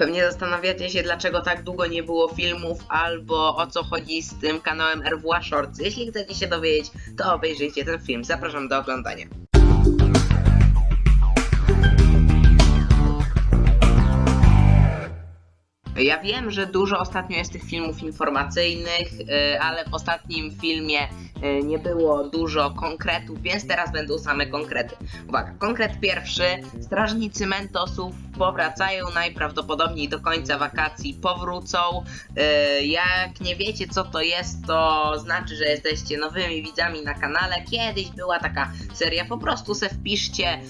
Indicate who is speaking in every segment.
Speaker 1: Pewnie zastanawiacie się, dlaczego tak długo nie było filmów, albo o co chodzi z tym kanałem RWA Shorts. Jeśli chcecie się dowiedzieć, to obejrzyjcie ten film. Zapraszam do oglądania. Ja wiem, że dużo ostatnio jest tych filmów informacyjnych, y, ale w ostatnim filmie y, nie było dużo konkretów, więc teraz będą same konkrety. Uwaga, konkret pierwszy. Strażnicy Mentosów powracają najprawdopodobniej do końca wakacji, powrócą. Y, Jak nie wiecie co to jest, to znaczy, że jesteście nowymi widzami na kanale. Kiedyś była taka seria, po prostu se wpiszcie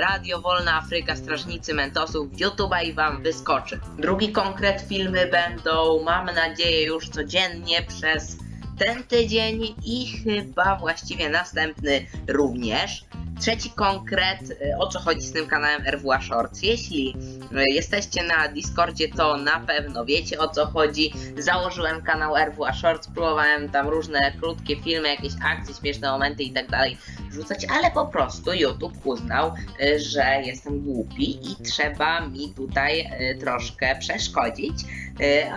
Speaker 1: Radio Wolna Afryka Strażnicy Mentosów w YouTube'a i wam wyskoczy. Drugi konkret filmy będą, mam nadzieję, już codziennie przez ten tydzień i chyba właściwie następny również. Trzeci konkret, y, o co chodzi z tym kanałem RWA Shorts. Jeśli y, jesteście na Discordzie, to na pewno wiecie o co chodzi. Założyłem kanał RWA Shorts, próbowałem tam różne krótkie filmy, jakieś akcje, śmieszne momenty i tak dalej wrzucać, ale po prostu YouTube uznał, y, że jestem głupi i trzeba mi tutaj troszkę przeszkodzić.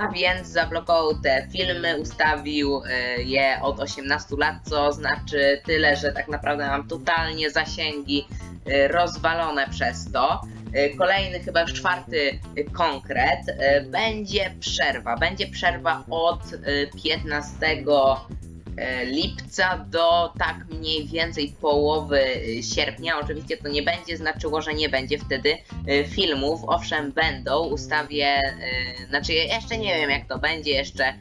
Speaker 1: A więc zablokował te filmy, ustawił je od 18 lat, co znaczy tyle, że tak naprawdę mam totalnie zasięgi y, rozwalone przez to. Y, Kolejny, chyba już czwarty konkret, y, będzie przerwa. Będzie przerwa od y, 15 e, lipca do tak mniej więcej połowy sierpnia. Oczywiście to nie będzie znaczyło, że nie będzie wtedy filmów. Owszem, będą, ustawię, znaczy jeszcze nie wiem jak to będzie, jeszcze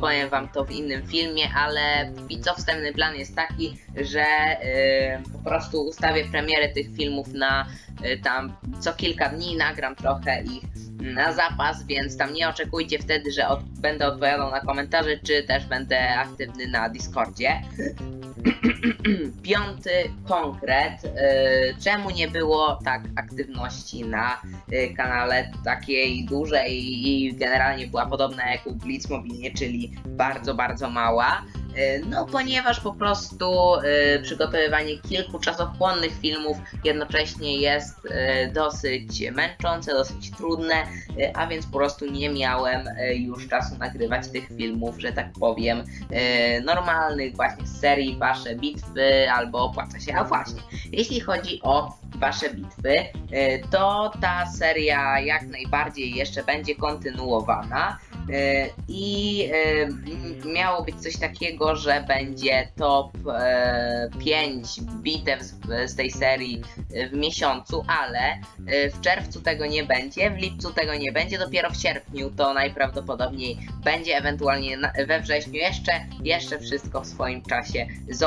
Speaker 1: powiem wam to w innym filmie, ale póki co wstępny plan jest taki, że e, po prostu ustawię premiery tych filmów na e, tam co kilka dni, nagram trochę ich na zapas, więc tam nie oczekujcie wtedy, że od, będę odpowiadał na komentarze, czy też będę aktywny na Discordzie. Piąty konkret. y, czemu nie było tak aktywności na y, kanale takiej dużej i generalnie była podobna jak u Blitz Mobilnie, czyli bardzo, bardzo mała? Y, No, ponieważ po prostu przygotowywanie kilku czasochłonnych filmów jednocześnie jest dosyć męczące, dosyć trudne, a więc po prostu nie miałem już czasu nagrywać tych filmów, że tak powiem, normalnych właśnie z serii Wasze bitwy albo opłaca się. A właśnie, jeśli chodzi o Wasze bitwy, y, to ta seria jak najbardziej jeszcze będzie kontynuowana. Y, I m- miało być coś takiego, że będzie top 5 bitew z, tej serii w miesiącu, ale w czerwcu tego nie będzie, w lipcu tego nie będzie, dopiero w sierpniu to najprawdopodobniej będzie, ewentualnie we wrześniu jeszcze, jeszcze wszystko w swoim czasie zobaczymy.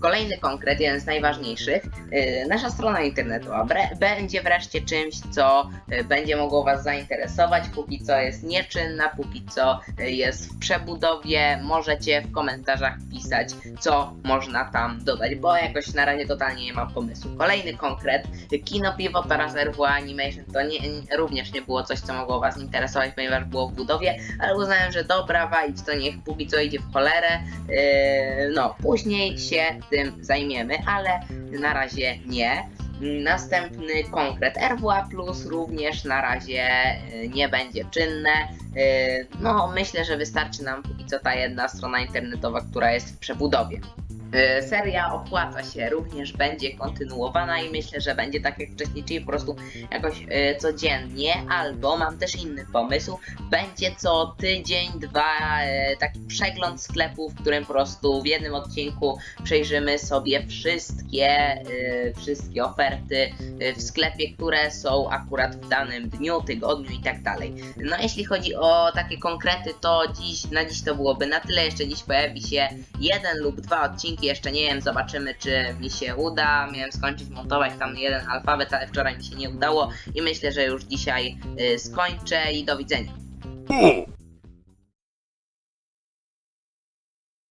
Speaker 1: Kolejny konkret, jeden z najważniejszych, y, nasza strona internetowa będzie wreszcie czymś, co y, będzie mogło Was zainteresować, póki co jest nieczynna, póki co y, jest w przebudowie, możecie w komentarzach pisać, co można tam dodać, bo jakoś na razie totalnie nie mam pomysłu. Kolejny konkret, Kino Piwo oraz RWA Animation. To nie, nie- również nie było coś, co mogło Was interesować, ponieważ było w budowie, ale uznałem, że dobra, walić to niech póki co idzie w cholerę, Yy, no, później się tym zajmiemy, ale na razie nie. Następny konkret RWA Plus również na razie yy, nie będzie czynne. Yy, No, myślę, że wystarczy nam póki co ta jedna strona internetowa, która jest w przebudowie. Yy, Seria opłaca się, również będzie kontynuowana i myślę, że będzie tak jak wcześniej, czyli po prostu jakoś yy, codziennie, albo mam też inny pomysł, będzie co tydzień, dwa yy, taki przegląd sklepu, w którym po prostu w jednym odcinku przejrzymy sobie wszystkie, wszystkie oferty w sklepie, które są akurat w danym dniu, tygodniu i tak dalej. No jeśli chodzi o takie konkrety, to dziś, na dziś to byłoby na tyle. Jeszcze dziś pojawi się jeden lub dwa jeszcze nie wiem, zobaczymy czy mi się uda. Miałem skończyć montować tam jeden alfabet, ale wczoraj mi się nie udało i myślę, że już dzisiaj y, skończę i do widzenia.